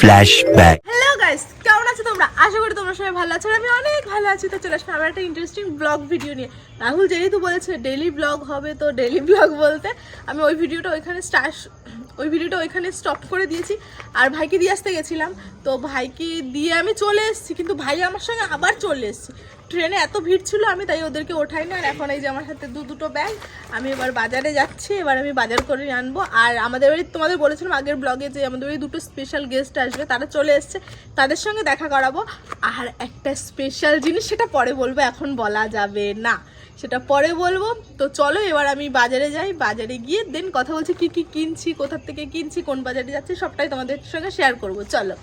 Flashback. Hello guys কেমন আছো তোমরা? আশা করি তোমরা সবাই ভালো আছো। আমি অনেক ভালো আছি তো চলে আসলাম আবার একটা ইন্টারেস্টিং ব্লগ ভিডিও নিয়ে। রাহুল যেহেতু বলেছে ডেলি ব্লগ হবে তো ডেলি ব্লগ বলতে আমি ওই ভিডিওটা ওইখানে স্টার্ট ওই ভিডিওটা ওইখানে স্টপ করে দিয়েছি। আর ভাইকে দিয়ে আসতে গেছিলাম। তো ভাইকে দিয়ে আমি চলে এসেছি, কিন্তু ভাই আমার সঙ্গে আবার চলে এসেছি। ট্রেনে এত ভিড় ছিল, আমি তাই ওদেরকে ওঠাই না আর এখন এই যে আমার সাথে দু দুটো ব্যাগ আমি এবার বাজারে যাচ্ছি। এবার আমি বাজার করে আনব। আর আমাদের বাড়ি তোমাদের বলেছিলাম আগের ব্লগে যে আমাদের বাড়ি দুটো স্পেশাল গেস্ট আসবে, তারা চলে এসছে। তাদের সঙ্গে দেখা করাবো। আর একটা স্পেশাল জিনিস, সেটা পরে বলব, এখন বলা যাবে না। সেটা পরে বলব। তো চলো, এবার আমি বাজারে যাই। বাজারে গিয়ে দেন কথা বলছি কি কি কিনছি, কোথার থেকে কিনছি, কোন বাজারে যাচ্ছি, সবটাই তোমাদের সঙ্গে শেয়ার করব। চলো।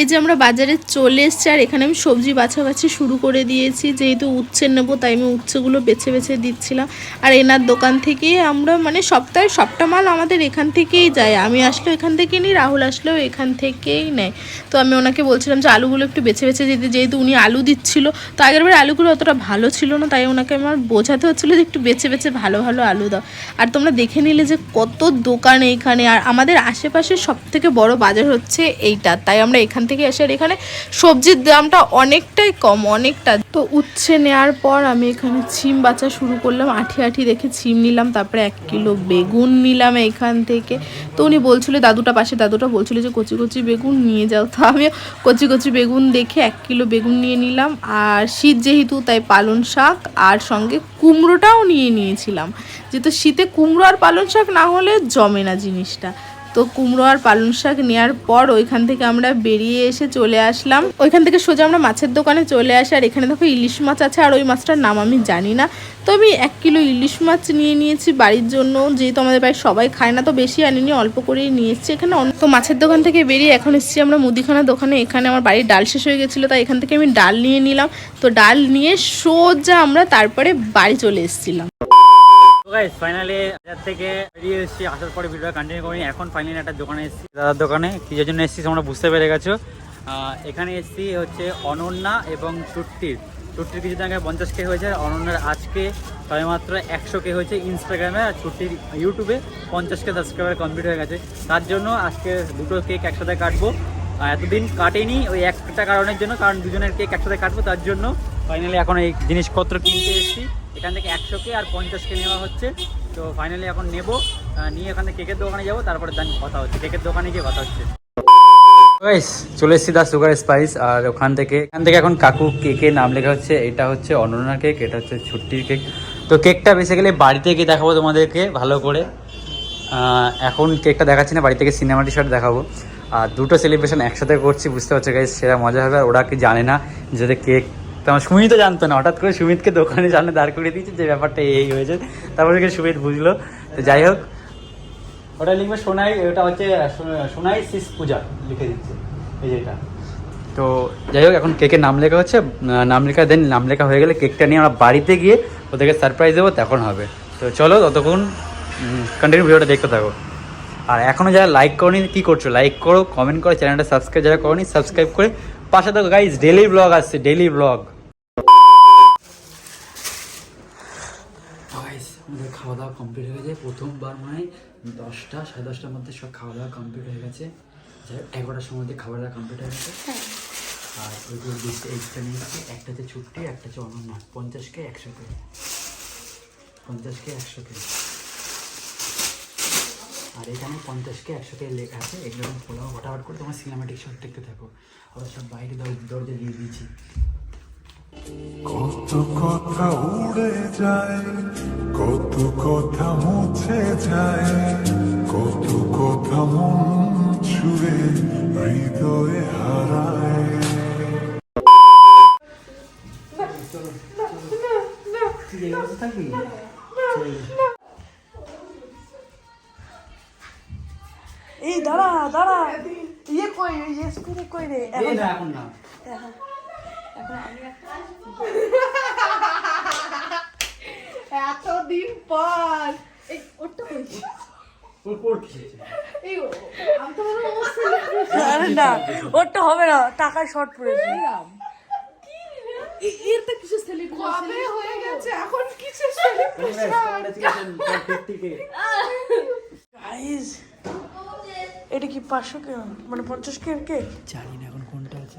এই যে আমরা বাজারে চলে এসছি, আর এখানে আমি সবজি বাছাবাছি শুরু করে দিয়েছি। যেহেতু উচ্ছে নেব, তাই আমি উচ্ছেগুলো বেছে বেছে দিচ্ছিলাম। আর এনার দোকান থেকে আমরা মানে সপ্তাহে সবটা মাল আমাদের এখান থেকেই যায়। আমি আসলেও এখান থেকে নিই, রাহুল আসলেও এখান থেকেই নেয়। তো আমি ওনাকে বলছিলাম যে আলুগুলো একটু বেছে বেছে দিতে, যেহেতু উনি আলু দিচ্ছিল। তো আগের বার আলুগুলো অতটা ভালো ছিল না, তাই ওনাকে আমার বোঝাতে হচ্ছিল যে একটু বেছে বেছে ভালো ভালো আলু দাও। আর তোমরা দেখে নিলে যে কত দোকান এইখানে আর আমাদের আশেপাশে সব থেকে বড় বাজার হচ্ছে এইটা। তাই আমরা এখান থেকে এসে আর এখানে সবজির দামটা অনেকটাই কম, অনেকটা। তো উচ্ছে নেওয়ার পর আমি এখানে ছিম বাছা শুরু করলাম, আঠি আঠি দেখে ছিম নিলাম, তারপরে এক কিলো বেগুন নিলাম এখান থেকে। তো উনি বলছিল, দাদুটা পাশে, দাদুটা বলছিল যে, কচি কচি বেগুন নিয়ে যাও। তো আমি কচি কচি বেগুন দেখে এক কিলো বেগুন নিয়ে নিলাম। আর শীত যেহেতু, তাই পালং শাক আর সঙ্গে কুমড়োটাও নিয়ে নিয়েছিলাম। যেহেতু শীতে কুমড়ো আর পালং শাক না হলে জমে না জিনিসটা। তো কুমড়ো আর পালং শাক নেওয়ার পর ওইখান থেকে আমরা বেরিয়ে এসে চলে আসলাম। ওইখান থেকে সোজা আমরা মাছের দোকানে চলে আসি, আর এখানে দেখো ইলিশ মাছ আছে, আর ওই মাছটার নাম আমি জানি না। তো আমি এক কিলো ইলিশ মাছ নিয়ে নিয়েছি বাড়ির জন্য, যেহেতু আমাদের বাড়ির সবাই খায় না, তো বেশি আনিনি, অল্প করেই নিয়ে এসেছি। এখানে তো মাছের দোকান থেকে বেরিয়ে এখন এসেছি আমরা মুদিখানা দোকানে। এখানে আমার বাড়ির ডাল শেষ হয়ে গেছিল, তাই এখান থেকে আমি ডাল নিয়ে নিলাম। তো ডাল নিয়ে সোজা আমরা তারপরে বাড়ি চলে এসেছিলাম। গাইস থেকে আসার পরে ভিডিওটা কন্টিনিউ এখন ফাইনালি একটা দোকানে এসেছি, দাদার দোকানে। জন্য এসেছি বুঝতে পেরে গেছো। এখানে এসেছি হচ্ছে অনন্যা এবং আগে পঞ্চাশ কে হয়েছে অনন্যার আজকে সবেমাত্র একশো কে হয়েছে ইনস্টাগ্রামে আর ছুটির ইউটিউবে পঞ্চাশ কে সাবস্ক্রাইবার কমপ্লিট হয়ে গেছে। তার জন্য আজকে দুটো কেক একসাথে কাটবো। এতদিন কাটেনি ওই একটা কারণের জন্য, কারণ দুজনের কেক একসাথে কাটবো। তার জন্য ফাইনালি এখন এই জিনিসপত্র কিনতে এসেছি। এখান থেকে একশো কে আর পঞ্চাশ কে নেওয়া হচ্ছে। তো ফাইনালি এখন নেব নিয়ে এখানে কেকের দোকানে যাব, তারপরে দেন কথা হচ্ছে, কেকের দোকানে গিয়ে কথা হচ্ছে। চলে এসেছি দা সুগার স্পাইস আর ওখান থেকে এখান থেকে এখন কাকু কেকের নাম লেখা হচ্ছে, এটা হচ্ছে অনন্যা কেক, এটা হচ্ছে ছুটির কেক। তো কেকটা বেসিক্যালি বাড়িতে গিয়ে দেখাবো তোমাদেরকে, ভালো করে। এখন কেকটা দেখাচ্ছি না, বাড়ি থেকে সিনেমাটি শার্ট দেখাবো। আর দুটো সেলিব্রেশন একসাথে করছি, বুঝতে পারছ গাইস সেটা মজা হবে ওরা কি জানে না যে কেক তো আমার সুমিতও জানতো না। হঠাৎ করে সুমিতকে দোকানে সামনে দাঁড় করিয়ে দিয়েছে যে ব্যাপারটা এই হয়েছে। তারপরে কি সুমিত বুঝলো। তো যাই হোক, ওটা লিখবে সোনাই, ওটা হচ্ছে সোনাই শিস পূজা লিখে দিচ্ছে। এই যে এটা। তো যাই হোক, এখন কেকের নাম লেখা হচ্ছে। নাম লেখা, দেন নাম লেখা হয়ে গেলে কেকটা নিয়ে আমরা বাড়িতে গিয়ে ওদেরকে সারপ্রাইজ দেবো, তখন হবে। তো চলো, ততক্ষণ কন্টিনিউ ভিডিওটা দেখতে থাকো। আর এখনও যারা লাইক করনি, কী করছ? লাইক করো কমেন্ট করো চ্যানেলটা সাবস্ক্রাইব যারা করনি সাবস্ক্রাইব করে পাশে তো গাইজ ডেলি ব্লগ আসছে ডেলি ব্লগ গাইস আমাদের খাওয়া দাওয়া কমপ্লিট হয়ে গেছে। প্রথমবার মানে দশটা সাড়ে দশটার মধ্যে সব খাওয়া দাওয়া কমপ্লিট হয়ে গেছে। যাই এগারোটার সময় মধ্যে খাবার দাওয়া কমপ্লিট হয়ে গেছে। আর ওইগুলো ডিসটা এক্সট্রা নিয়ে গেছে একটা হচ্ছে ছুটি একটা হচ্ছে অনন্য। পঞ্চাশকে একশোকে পঞ্চাশকে একশোকে আর এখানে পঞ্চাশকে একশোকে লেখা আছে। এগুলো ফোলাও ফটাফট করে তোমার সিনেমাটিক শট দেখতে থাকো। ওরা সব বাইরে দর- দরজা দিয়ে দিয়েছি। কত কথা উড়ে যায় কত কথা মুছে যায় কত কথা মন ছুড়ে হৃদয়ে হারায়। এই অবস্থা থাকবি এই দাঁড়া দাঁড়া। ইয়ে কই ইয়ে স্কুলে কই রে? এই না এখন না। এতদিন পর। এই ওটা কই ওর কোট কিসেছে এই ও, আমি তো মনে হয় ও celebration আরে না ওরটা হবে না টাকায় শর্ট পড়েছে কিছু কবে হয়ে গেছে? এখন কিছু গাইস এটা কি পাঁচশো কে? মানে পঞ্চাশ কে জানি না এখন কোনটা আছে।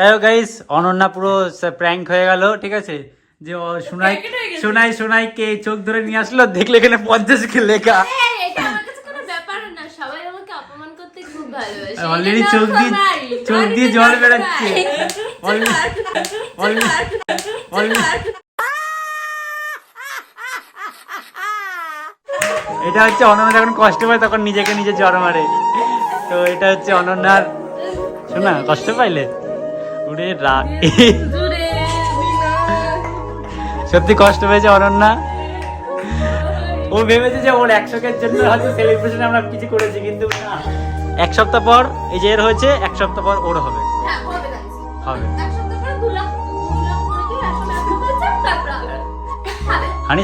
যাই হোক গাইস অনন্যা পুরো প্র্যাঙ্ক হয়ে গেল ঠিক আছে? যে সোনাই সোনাই সোনাই কে চোখ ধরে নিয়ে আসলো দেখলে এখানে পঞ্চাশ কে লেখা। করতে খুব ভালোবাসে। অলরেডি চোখ দিয়ে চোখ দিয়ে জল অলরেডি এটা হচ্ছে অনন্যা যখন কষ্ট পায় তখন নিজেকে নিজে জ্বর মারে। তো এটা হচ্ছে অনন্যার শোনা কষ্ট পাইলে? উড়ে রাগ সত্যি কষ্ট পেয়েছে অনন্যা? ও ভেবেছে যে ওর একশোকের জন্য হয়তো সেলিব্রেশন আমরা কিছু করেছি কিন্তু না। এক সপ্তাহ পর এই যে এর হয়েছে এক সপ্তাহ পর ওর হবে। হ্যাঁ, হবে করে একশো করে। হানি?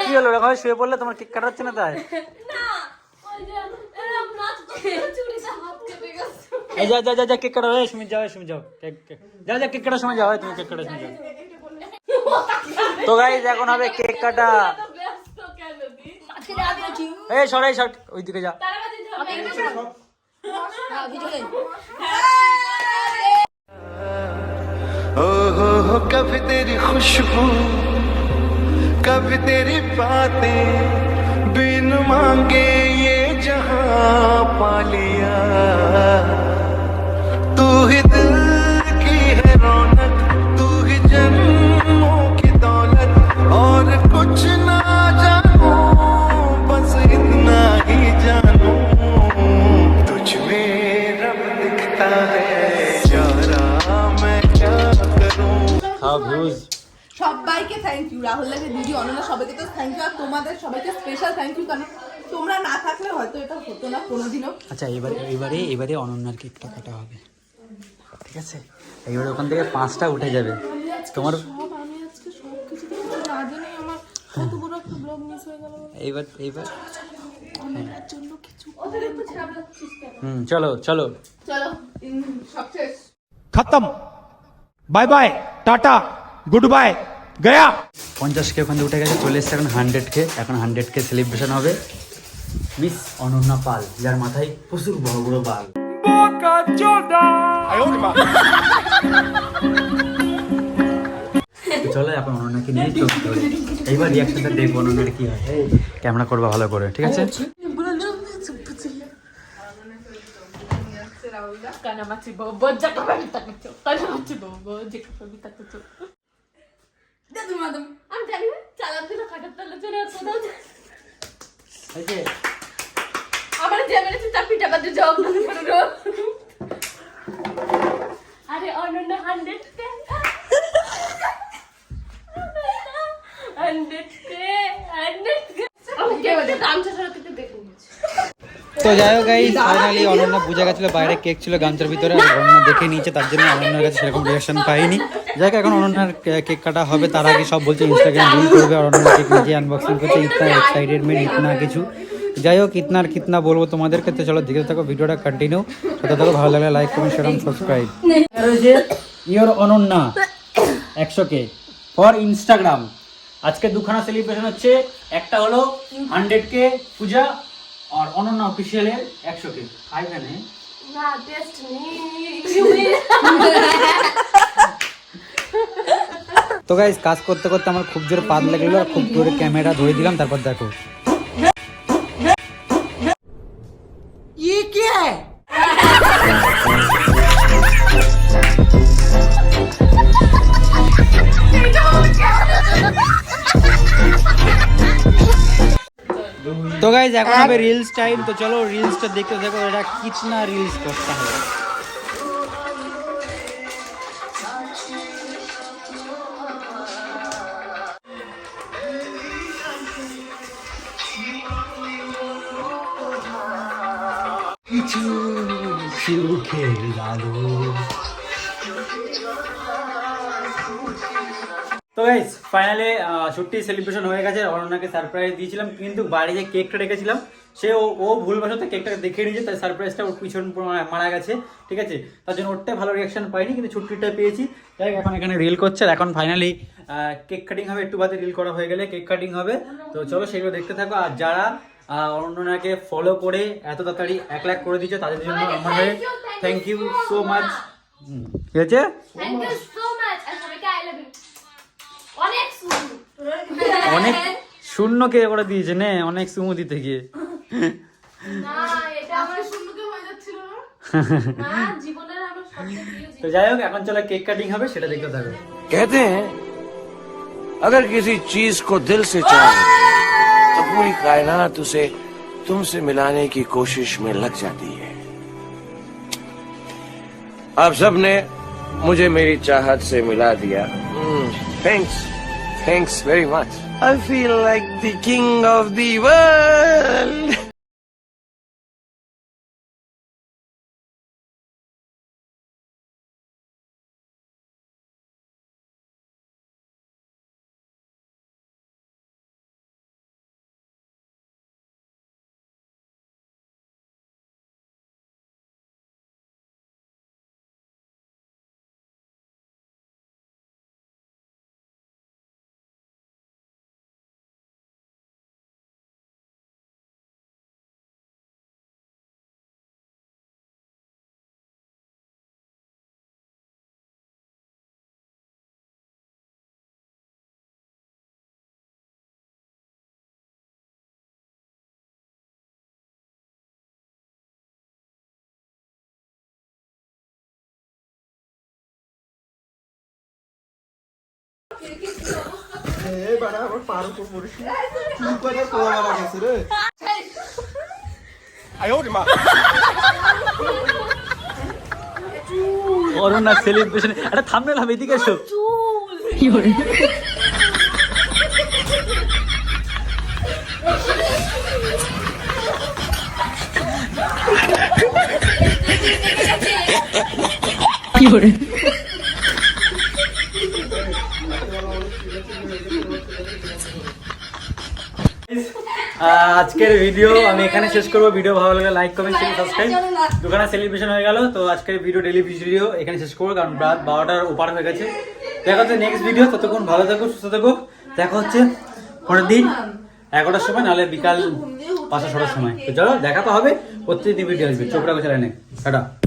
কি হলো? শুয়ে পড়লে তোমার কেক কাটাচ্ছে না তাই? নাচ করতে চুড়িটা হাত কেটে গেছে। এই যা যা যা যা কেক কাটা হয় সুমিত যাও সুমিত যাও কেক কেক যা যা কেক কাটার সময় যাও তুমি কেক কাটার সময় যাও তো গাইজ এখন হবে কেক কাটা এত ব্যস্ত কেন দি? এই সরাই সর ওইদিকে যা তারাবাজি হবে। ओ हो हो कभी तेरी खुशबू कभी तेरी बातें बिन मांगे ये পালিয়া। তুই আচ্ছা এবারে এবারে এবারে অনন্যার কেকটা কাটা হবে। ঠিক আছে? এবারে ওখান থেকে পাঁচটা উঠে যাবে। তোমার এইবার এইবার। হুম চলো চলো। খতম। Bye bye tata good bye Gaya. পঞ্চাশ কে ওখানে উঠে গেছে চলে এসছে এখন হান্ড্রেড কে। এখন হান্ড্রেড কে সেলিব্রেশন হবে। মিস অনন্যা পাল যার মাথায় প্রচুর বড় বড় বাল চলো এখন অনন্যাকে নিয়ে চোখ ধরে এইবার রিয়াকশনটা দেখব অনন্যার কি হয়। ক্যামেরা করবা ভালো করে ঠিক আছে. আমি জানি না চালান দিল খাটার তলে চলে আসছে এই জব আরে অনন্য হান্ড্রেড তো যাই হোক গাইস ফাইনালি অনন্যা বুঝে গেছিল বাইরে কেক ছিল গামছার ভিতরে আর অনন্যা দেখে নিয়েছে তার জন্য অনন্যার কাছে সেরকম রিয়াকশন পাইনি। যাই হোক এখন অনন্যার কেক কাটা হবে তার আগে সব বলছে ইনস্টাগ্রাম রিল করবে অনন্যা কেক নিজে আনবক্সিং করছে ইতনা এক্সাইটেড মেন ইতনা কিছু। যাই হোক ইতনার কিতনা বলব তোমাদের ক্ষেত্রে। চলো দেখতে থাকো ভিডিওটা কন্টিনিউ তত থাকো ভালো লাগলে লাইক কমেন্ট শেয়ার সাবস্ক্রাইব রয়েছে ইয়োর অনন্যা একশো কে ফর ইনস্টাগ্রাম আজকে দুখানা সেলিব্রেশন হচ্ছে। একটা হলো হান্ড্রেড কে পূজা আর অনন্যা অফিসিয়ালের একশো কে তো গাইজ কাজ করতে করতে আমার খুব জোরে পাদ লাগল আর খুব জোরে ক্যামেরা ধরে দিলাম তারপর দেখো। গাইজ এখন হবে রিলস টাইম তো চলো রিলসটা দেখতে দেখো এটা কিতনা রিলস করতে হবে। তো গাইস ফাইনালি ছুটি সেলিব্রেশন হয়ে গেছে। অনন্যাকে সারপ্রাইজ দিয়েছিলাম কিন্তু বাড়ি যে কেকটা রেখেছিলাম সে ও ও ভুলবশত কেকটা দেখে নিয়েছে তাই সারপ্রাইজটা ওর পিছন মারা- গেছে ঠিক আছে? তার জন্য ওরটাই ভালো রিয়াকশন পাইনি কিন্তু ছুটিটা পেয়েছি। যাই হোক, এখন এখানে রিল করছে আর এখন ফাইনালি কেক কাটিং হবে একটু বাদে রিল করা হয়ে গেলে কেক কাটিং হবে। তো চলো সেগুলো দেখতে থাকো আর যারা অনন্যাকে ফলো করে এত তাড়াতাড়ি এক লাখ করে দিচ্ছে তাদের জন্য আমাদের থ্যাংক ইউ সো মাচ ঠিক হয়েছে? অনেক সুন্দর অনেক শূন্য কে করে দিয়েছে নে অনেক সুমু দিতে গিয়ে না এটা আমার সুন্দর হয়ে যাচ্ছিল না না জীবনের আমার সবচেয়ে প্রিয় তো যাই হোক এখন চলো কেক কাটিং হবে সেটা দেখতে থাকো कहते हैं अगर किसी चीज को दिल से चाहे तो पूरी कायनात उसे तुमसे मिलाने की कोशिश में लग जाती है आप सबने मुझे मेरी चाहत से मिला दिया Thanks. Thanks very much. I feel like the king of the world. এবার আবার পার উপর পড়িস কি করে তোলা মারা সেলিব্রেশন একটা থামনেল হবে এদিকে এসো। কি করে কি করে আজকের ভিডিও আমি এখানে শেষ করব। ভিডিও ভালো লাগলে লাইক কমেন্ট শেয়ার সাবস্ক্রাইব দোকানে সেলিব্রেশন হয়ে গেল, তো আজকের ভিডিও ডেলি ভিডিও এখানে শেষ করব, কারণ রাত বারোটার ওপার হয়ে গেছে। দেখা হচ্ছে নেক্সট ভিডিও ততক্ষণ ভালো থাকো সুস্থ থাকো দেখা হচ্ছে পরের দিন এগারোটার সময়, নাহলে বিকাল পাঁচটা, ছটার সময়। তো চলো, দেখা তো হবে। প্রত্যেকদিন ভিডিও আসবে। চোখটা চ্যানেলে টাটা।